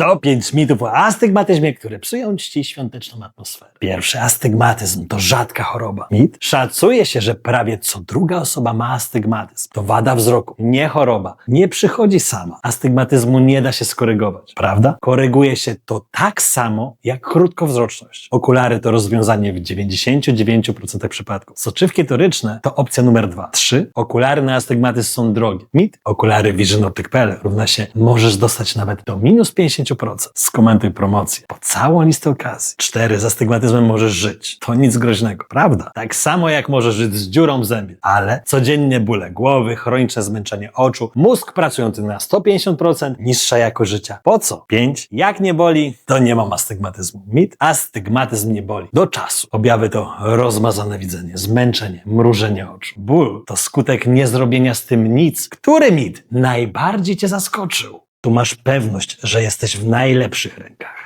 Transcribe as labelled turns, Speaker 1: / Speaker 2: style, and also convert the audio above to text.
Speaker 1: To pięć mitów o astygmatyzmie, które psują ci świąteczną atmosferę. Pierwszy, astygmatyzm to rzadka choroba. Mit? Szacuje się, że prawie co druga osoba ma astygmatyzm. To wada wzroku, nie choroba. Nie przychodzi sama. Astygmatyzmu nie da się skorygować, prawda? Koryguje się to tak samo jak krótkowzroczność. Okulary to rozwiązanie w 99% przypadków. Soczywki toryczne to opcja numer dwa. Trzy. Okulary na astygmatyzm są drogie. Mit? Okulary visionoptic.pl równa się możesz dostać nawet do minus 50%. Skomentuj promocję po całą listę okazji. Cztery. Z astygmatyzmem możesz żyć. To nic groźnego, prawda? Tak samo jak możesz żyć z dziurą w zębie. Ale codziennie bóle głowy, chroniczne zmęczenie oczu, mózg pracujący na 150%, niższa jakość życia. Po co? Pięć. Jak nie boli, to nie mam astygmatyzmu. Mit? Astygmatyzm nie boli. Do czasu. Objawy to rozmazane widzenie, zmęczenie, mrużenie oczu. Ból to skutek niezrobienia z tym nic. Który mit najbardziej cię zaskoczył? Tu masz pewność, że jesteś w najlepszych rękach.